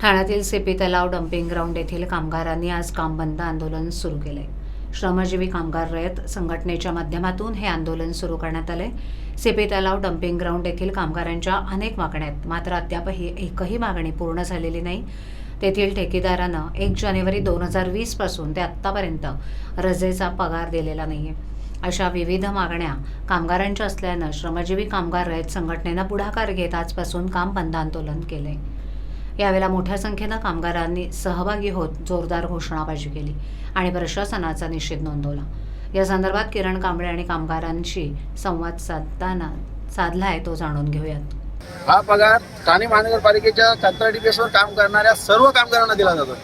ठाण्यातील सेपी तलाव dumping ground येथील कामगारांनी आज काम बंद आंदोलन सुरू केले श्रमजीवी कामगार रयत संघटनेच्या माध्यमातून हे आंदोलन सुरू करण्यात आले सेपी तलाव डम्पिंग ग्राउंड येथील कामगारांच्या अनेक मागण्या आहेत. मात्र अद्यापही एकही मागणी पूर्ण झालेली नाही. तेथील ठेकेदारानं एक जानेवारी दोन हजार वीसपासून ते आत्तापर्यंत रजेचा पगार दिलेला नाहीये. अशा विविध मागण्या कामगारांच्या असल्यानं श्रमजीवी कामगार रयत संघटनेनं पुढाकार घेत आजपासून काम बंद आंदोलन केले यावेळेला मोठ्या संख्येनं कामगारांनी सहभागी होत जोरदार घोषणाबाजी केली आणि प्रशासनाचा निषेध नोंदवला. या संदर्भात किरण कांबळे आणि कामगारांशी संवाद साधताना साधला आहे तो जाणून घेऊयात. हा पगार ठाणे महानगरपालिकेच्या कंत्राटी बेसवर काम करणाऱ्या सर्व कामगारांना दिला जातो.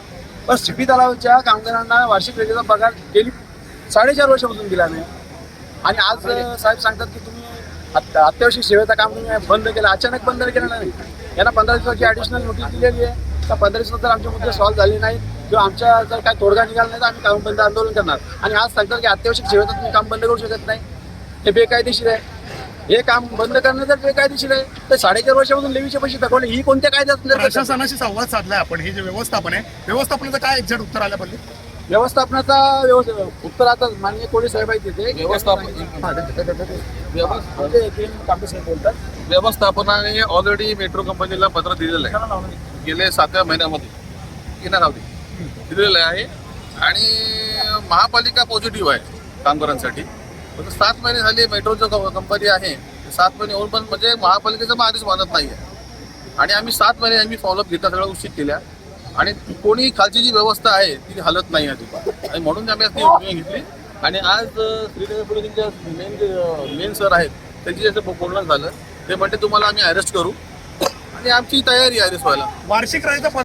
पण सिपी तलावच्या कामगारांना वार्षिक वेगळा पगार गेली साडेचार वर्षापासून दिला नाही. आणि आज साहेब सांगतात की तुम्ही अत्यावश्यक सेवेचं काम बंद केलं अचानक बंद केलं नाही. यांना पंधरा दिवसाची ॲडिशनल नोटीस दिलेली आहे. तर पंधरा दिवसानंतर आमचे मुद्दे सॉल्व्ह झाले नाहीत किंवा आमच्या जर काय तोडगा निघाला नाही तर आम्ही काम बंद आंदोलन करणार. आणि आज सांगतात की अत्यावश्यक सेवेत तुम्ही काम बंद करू शकत नाही. हे बेकायदेशीर आहे. हे काम बंद करणं जर बेकायदेशीर आहे तर साडेचार वर्षापासून लेवीचे पैसे दाखवले ही कोणत्या कायद्यात प्रशासनाशी संवाद साधलाय आपण. हे जे व्यवस्थापन आहे व्यवस्थापनाचं काय एक्झॅक्ट उत्तर आल्या पाहिजे व्यवस्थापनाचा व्यवस्थ- उत्तर आता माननीय कोळी साहेब आहेत तिथे. व्यवस्थापन बोलतात. व्यवस्थापनाने ऑलरेडी मेट्रो कंपनीला पत्र दिलेलं आहे. गेले सातव्या महिन्यामध्ये. येणार होती दिलेलं आहे. आणि महापालिका पॉझिटिव्ह आहे कामगारांसाठी. पण सात महिने झाले मेट्रोचं कंपनी आहे. सात महिने होऊन पण म्हणजे महापालिकेचं मग आधीच मानत नाही आहे आणि आम्ही सात महिने आम्ही फॉलोअप घेतला सगळ्या उशीर केल्या. आणि कोणी खालची जी व्यवस्था आहे ती हलत नाही अजिबात. आणि म्हणून आम्ही आज ती घेतली. आणि आज श्रीनगर पोलिसांच्या मेन जे मेन सर आहेत त्यांची जसं बोलणं झालं ते म्हणते तुम्हाला आम्ही अरेस्ट करू. आणि आमची तयारी आहे अरेस्ट व्हायला. वार्षिक राहायचा